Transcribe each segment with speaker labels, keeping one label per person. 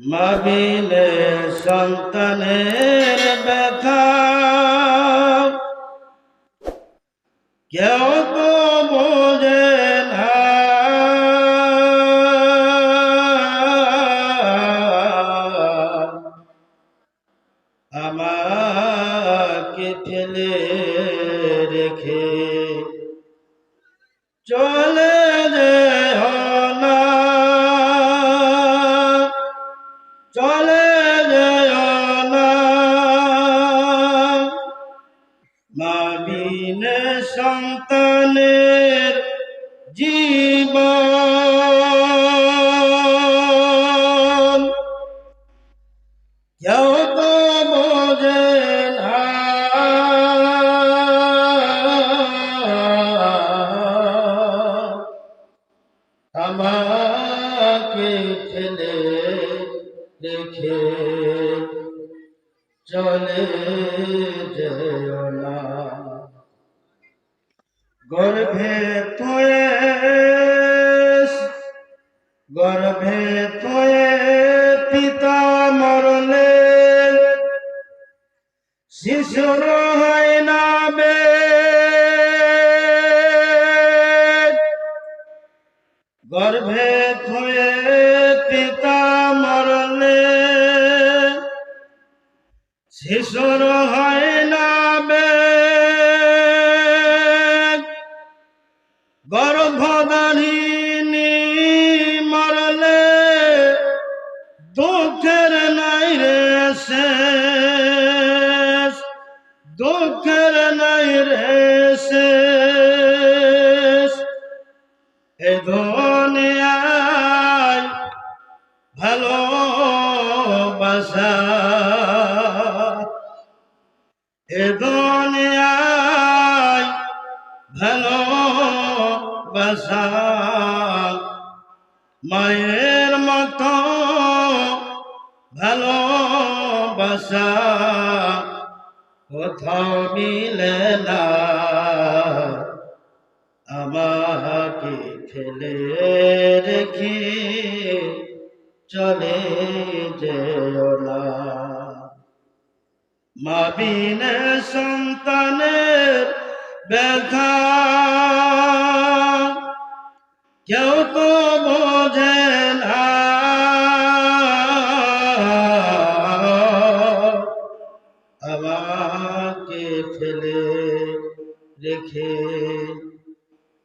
Speaker 1: মাবিলে সন্তানের ব্যথা। কেউ তো বোঝে না। আমাকে ফেলে রেখে চলে মাবিনে সন্তানের জীবন। কেউ তো বোঝে না। আমাকে চলে না। গর্ভে তোয়ে গর্ভে তোয়ে পিতা মরলে শিশুর হয় না বে গর্ভে থয়ে পিতা মরলে শিশুর হয় না গর্ভধারিণী মরলে দুঃখের নাই রে শেষ দুঃখের নাই রে শেষ। দুনিয়ায় ভালোবাসা এ দুনিয়ায় ভালোবাসা মায়ের মতো ভালোবাসা কোথাও মিলে না। আমাকে ফেলে রেখে চলে যেও না। মাবিনে সন্তানের ব্যথা রেখে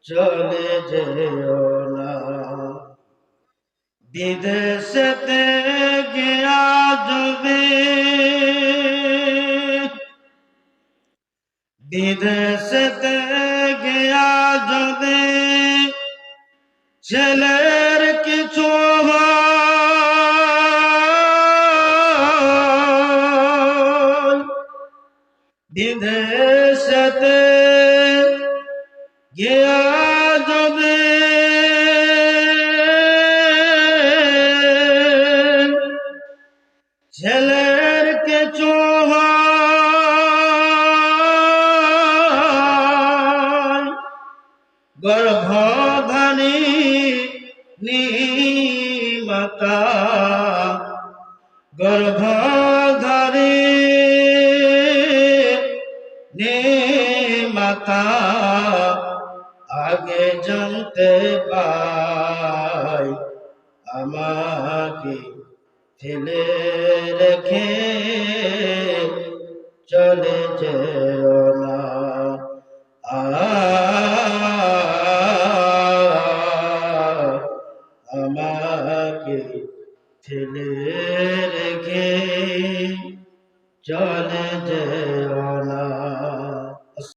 Speaker 1: চলে যেও না। বিদেশেতে গিয়া যদি বিদেশেতে গিয়া যদি ছেলের কিছু হয়, গর্ভধানী মাতা গর্ভধারী মাতা আগে জানতে পাই আমাকে ফেলে রেখে চলে যেও না। ঠেলে রেখে চলে যে অলা